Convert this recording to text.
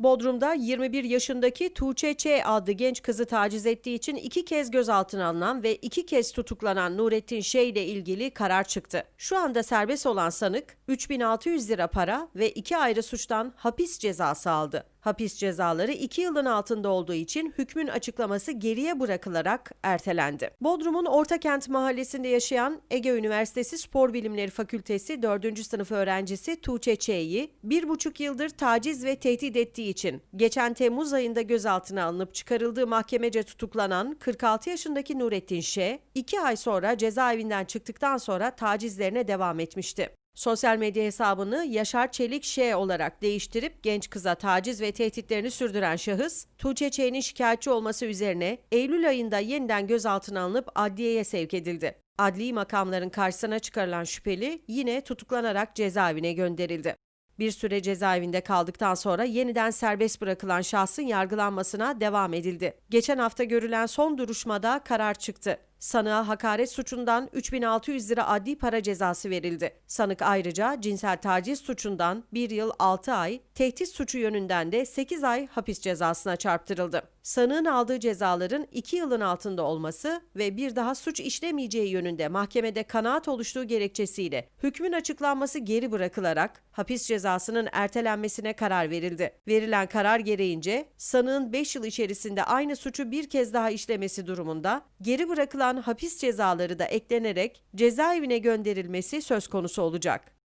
Bodrum'da 21 yaşındaki Tuğçe Ç. adlı genç kızı taciz ettiği için iki kez gözaltına alınan ve iki kez tutuklanan Nurettin Ş. ile ilgili karar çıktı. Şu anda serbest olan sanık 3600 lira para ve iki ayrı suçtan hapis cezası aldı. Hapis cezaları 2 yılın altında olduğu için hükmün açıklaması geriye bırakılarak ertelendi. Bodrum'un Ortakent mahallesinde yaşayan Ege Üniversitesi Spor Bilimleri Fakültesi 4. sınıf öğrencisi Tuğçe Ç'yi bir buçuk yıldır taciz ve tehdit ettiği için geçen Temmuz ayında gözaltına alınıp çıkarıldığı mahkemece tutuklanan 46 yaşındaki Nurettin Ş, 2 ay sonra cezaevinden çıktıktan sonra tacizlerine devam etmişti. Sosyal medya hesabını Yaşar Çelik Ş olarak değiştirip genç kıza taciz ve tehditlerini sürdüren şahıs, Tuğçe Ç'nin şikayetçi olması üzerine Eylül ayında yeniden gözaltına alınıp adliyeye sevk edildi. Adli makamların karşısına çıkarılan şüpheli yine tutuklanarak cezaevine gönderildi. Bir süre cezaevinde kaldıktan sonra yeniden serbest bırakılan şahsın yargılanmasına devam edildi. Geçen hafta görülen son duruşmada karar çıktı. Sanığa hakaret suçundan 3600 lira adli para cezası verildi. Sanık ayrıca cinsel taciz suçundan 1 yıl 6 ay, tehdit suçu yönünden de 8 ay hapis cezasına çarptırıldı. Sanığın aldığı cezaların 2 yılın altında olması ve bir daha suç işlemeyeceği yönünde mahkemede kanaat oluştuğu gerekçesiyle hükmün açıklanması geri bırakılarak hapis cezasının ertelenmesine karar verildi. Verilen karar gereğince sanığın 5 yıl içerisinde aynı suçu bir kez daha işlemesi durumunda geri bırakılan hapis cezaları da eklenerek cezaevine gönderilmesi söz konusu olacak.